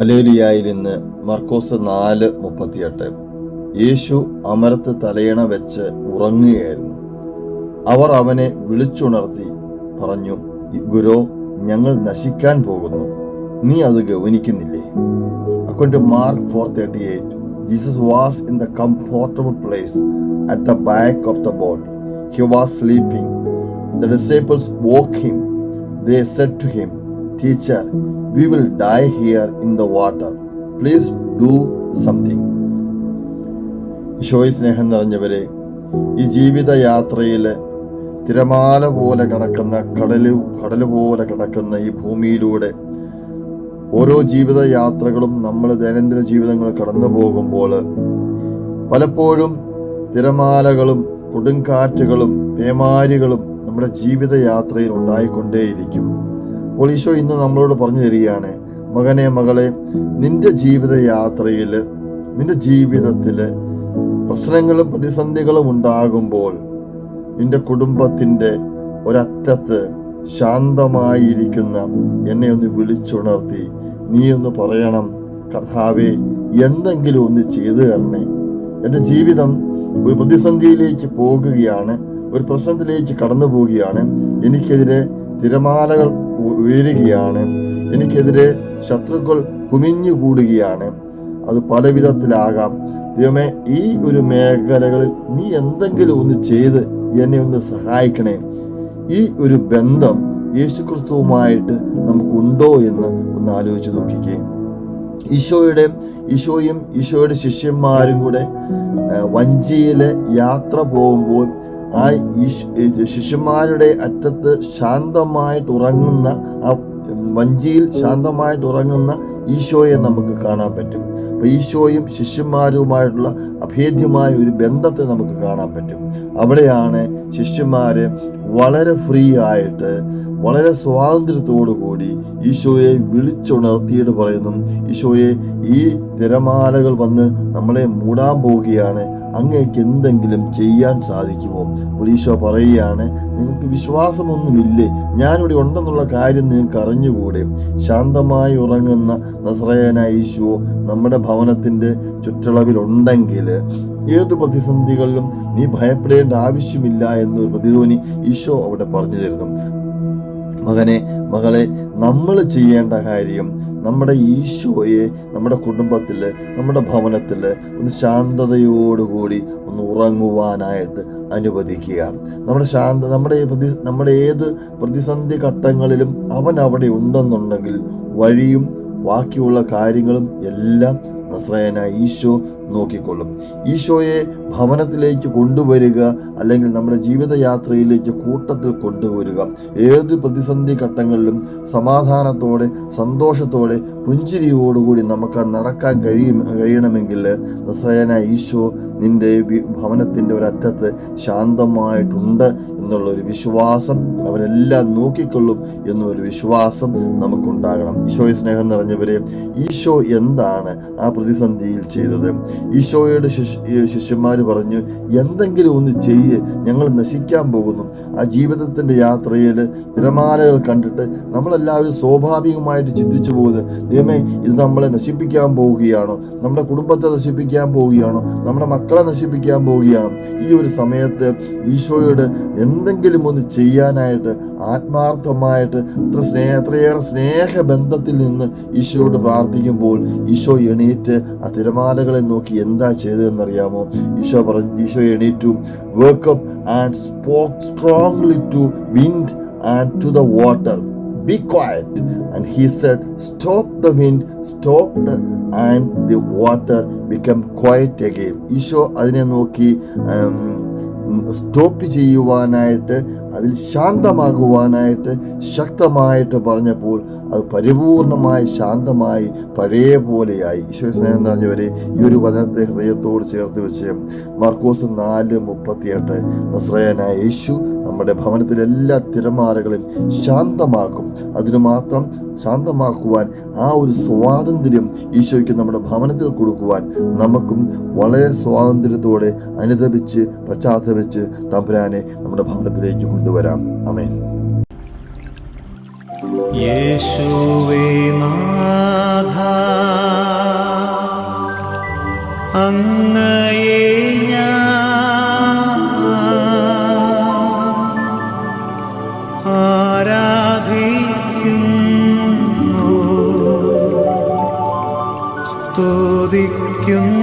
ഹലേലിയായിൽ ഇന്ന് മർക്കോസ് നാല് മുപ്പത്തിയെട്ട്. യേശു അമരത്ത് തലയണ വെച്ച് ഉറങ്ങുകയായിരുന്നു. അവർ അവനെ വിളിച്ചുണർത്തി പറഞ്ഞു ഗുരോ ഞങ്ങൾ നശിക്കാൻ പോകുന്നു. നീ അത് ഗവനിക്കുന്നില്ലേ account mark four thirty eight. Jesus was in the comfortable place at the back of the boat. He was sleeping. The disciples woke him. They said to him. Teacher we will die here in the water please do something ഈശോയ് സ്നേഹം നിറഞ്ഞവരെ ഈ ജീവിത യാത്രയിൽ തിരമാല പോലെ കിടക്കുന്ന കടൽ കടൽ പോലെ കിടക്കുന്ന ഈ ഭൂമിയിലൂടെ ഓരോ ജീവിത യാത്രകളും നമ്മൾ ദൈനംദിന ജീവിതങ്ങൾ കടന്നു പോകുമ്പോൾ പലപ്പോഴും തിരമാലകളും കൊടുങ്കാറ്റുകളും പേമാരികളും നമ്മുടെ ജീവിത യാത്രയിൽ ഉണ്ടായിക്കൊണ്ടേയിരിക്കും. അപ്പോൾ ഈശോ ഇന്ന് നമ്മളോട് പറഞ്ഞു തരികയാണ് മകനെ മകളെ നിന്റെ ജീവിത യാത്രയിൽ നിന്റെ ജീവിതത്തിൽ പ്രശ്നങ്ങളും പ്രതിസന്ധികളും ഉണ്ടാകുമ്പോൾ നിന്റെ കുടുംബത്തിന്റെ ഒരറ്റത്ത് ശാന്തമായിരിക്കുന്ന എന്നെ ഒന്ന് വിളിച്ചുണർത്തി നീ ഒന്ന് പറയണം കർത്താവെ എന്തെങ്കിലും ഒന്ന് ചെയ്തു തരണേ. എന്റെ ജീവിതം ഒരു പ്രതിസന്ധിയിലേക്ക് പോകുകയാണ് ഒരു പ്രശ്നത്തിലേക്ക് കടന്നു പോവുകയാണ് എനിക്കെതിരെ തിരമാലകൾ ഉയരുകയാണ്. എനിക്കെതിരെ ശത്രുക്കൾ കുമിഞ്ഞുകൂടുകയാണ് അത് പല വിധത്തിലാകാം ദൈവമേ ഈ ഒരു മേഖലകളിൽ നീ എന്തെങ്കിലും ഒന്ന് ചെയ്ത് എന്നെ ഒന്ന് സഹായിക്കണേ. ഈ ഒരു ബന്ധം യേശുക്രിസ്തുവുമായിട്ട് നമുക്കുണ്ടോ എന്ന് ഒന്ന് ആലോചിച്ച് നോക്കിക്കേ. ഈശോയുടെ ഈശോയും ഈശോയുടെ ശിഷ്യന്മാരും കൂടെ വഞ്ചിയിലെ യാത്ര പോകുമ്പോൾ ആ ശിഷ്യന്മാരുടെ അറ്റത്ത് ശാന്തമായിട്ട് ഉറങ്ങുന്ന ആ വഞ്ചിയിൽ ശാന്തമായിട്ട് ഉറങ്ങുന്ന ഈശോയെ നമുക്ക് കാണാൻ പറ്റും. അപ്പം ഈശോയും ശിഷ്യന്മാരുമായിട്ടുള്ള അഭേദ്യമായ ഒരു ബന്ധത്തെ നമുക്ക് കാണാൻ പറ്റും. അവിടെയാണ് ശിഷ്യന്മാര് വളരെ ഫ്രീ ആയിട്ട് വളരെ സ്വാതന്ത്ര്യത്തോടു കൂടി ഈശോയെ വിളിച്ചുണർത്തിയിട്ട് പറയുന്നു. ഈശോയെ ഈ തിരമാലകൾ വന്ന് നമ്മളെ മൂടാൻ പോവുകയാണ്. അങ്ങേക്ക് എന്തെങ്കിലും ചെയ്യാൻ സാധിക്കുമോ? ഈശോ പറയുകയാണ് നിങ്ങൾക്ക് വിശ്വാസമൊന്നുമില്ലേ? ഞാനിവിടെ ഉണ്ടെന്നുള്ള കാര്യം നിങ്ങൾക്ക് അറിഞ്ഞുകൂടെ? ശാന്തമായി ഉറങ്ങുന്ന നസ്രയനായ ഈശോ നമ്മുടെ ഭവനത്തിന്റെ ചുറ്റളവിലുണ്ടെങ്കിൽ ഏത് പ്രതിസന്ധികളിലും നീ ഭയപ്പെടേണ്ട ആവശ്യമില്ല എന്നൊരു പ്രതിധ്വനി ഈശോ അവിടെ പറഞ്ഞു തരുന്നു. മകനെ മകളെ നമ്മൾ ചെയ്യേണ്ട കാര്യം നമ്മുടെ ഈശോയെ നമ്മുടെ കുടുംബത്തിൽ നമ്മുടെ ഭവനത്തിൽ ഒന്ന് ശാന്തതയോടുകൂടി ഒന്ന് ഉറങ്ങുവാനായിട്ട് അനുവദിക്കുക. നമ്മുടെ ശാന്ത നമ്മുടെ പ്രതി നമ്മുടെ ഏത് പ്രതിസന്ധി ഘട്ടങ്ങളിലും അവൻ അവിടെ ഉണ്ടെന്നുണ്ടെങ്കിൽ വഴിയും ബാക്കിയുള്ള കാര്യങ്ങളും എല്ലാം നസ്രയന ഈശോ നോക്കിക്കൊള്ളും. ഈശോയെ ഭവനത്തിലേക്ക് കൊണ്ടുവരിക അല്ലെങ്കിൽ നമ്മുടെ ജീവിതയാത്രയിലേക്ക് കൂട്ടത്തിൽ കൊണ്ടുവരിക. ഏത് പ്രതിസന്ധി ഘട്ടങ്ങളിലും സമാധാനത്തോടെ സന്തോഷത്തോടെ പുഞ്ചിരിയോടുകൂടി നമുക്ക് നടക്കാൻ കഴിയും കഴിയണമെങ്കിൽ നസ്രയന ഈശോ നിന്റെ ഭവനത്തിന്റെ ഒരറ്റത്ത് ശാന്തമായിട്ടുണ്ട് എന്നുള്ളൊരു വിശ്വാസം അവരെല്ലാം നോക്കിക്കൊള്ളും എന്നൊരു വിശ്വാസം നമുക്കുണ്ടാകണം. ഈശോയെ സ്നേഹം നിറഞ്ഞവരെ ഈശോ എന്താണ് ആ പ്രതിസന്ധിയിൽ ചെയ്തത്? ഈശോയുടെ ശിഷ്യ ശിഷ്യന്മാർ പറഞ്ഞു എന്തെങ്കിലും ഒന്ന് ചെയ്യ് ഞങ്ങൾ നശിക്കാൻ പോകുന്നു. ആ ജീവിതത്തിന്റെ യാത്രയിൽ തിരമാലകൾ കണ്ടിട്ട് നമ്മളെല്ലാവരും സ്വാഭാവികമായിട്ട് ചിന്തിച്ചു പോകുന്നത് ദൈവമേ ഇത് നമ്മളെ നശിപ്പിക്കാൻ പോവുകയാണോ? നമ്മുടെ കുടുംബത്തെ നശിപ്പിക്കാൻ പോവുകയാണോ? നമ്മുടെ മക്കളെ നശിപ്പിക്കാൻ പോവുകയാണോ? ഈ ഒരു സമയത്ത് ഈശോയോട് എന്തെങ്കിലും ഒന്ന് ചെയ്യാനായിട്ട് ആത്മാർത്ഥമായിട്ട് അത്ര സ്നേഹ അത്രയേറെ സ്നേഹബന്ധത്തിൽ നിന്ന് ഈശോയോട് പ്രാർത്ഥിക്കുമ്പോൾ ഈശോ എണീറ്റ് ആ തിരമാലകളെ നോക്കി എന്താ ചെയ്തതെന്നറിയാമോ? ഈശോ പറഞ്ഞു ഈശോ എണീറ്റു. Wake up and spoke strongly to wind and to the water be quiet and he said stop the wind stop the and the water become quiet again Isho അതിനെ നോക്കി സ്റ്റോപ്പ് ചെയ്യുവാനായിട്ട് അതിൽ ശാന്തമാകുവാനായിട്ട് ശക്തമായിട്ട് പറഞ്ഞപ്പോൾ അത് പരിപൂർണമായി ശാന്തമായി പഴയ പോലെയായി. ഈശോ സ്നേഹം നിറഞ്ഞവരെ ഈ ഒരു വചനത്തെ ഹൃദയത്തോട് ചേർത്ത് വെച്ച് മർക്കോസ് നാല് മുപ്പത്തിയെട്ട് നസ്രയനായ യേശു നമ്മുടെ ഭവനത്തിലെ എല്ലാ തിരമാലകളും ശാന്തമാക്കും. അതിനു മാത്രം ശാന്തമാക്കുവാൻ ആ ഒരു സ്വാതന്ത്ര്യം ഈശോയ്ക്ക് നമ്മുടെ ഭവനത്തിൽ കൊടുക്കുവാൻ നമുക്കും വളരെ സ്വാതന്ത്ര്യത്തോടെ അനുദപിച്ച് പശ്ചാത്തപിച്ച് തമ്പുരാനെ നമ്മുടെ ഭവനത്തിലേക്ക് കൊണ്ടുവരാം. അമേൻ യേശുവേ നാഥ സ്തുതിക്കുന്നു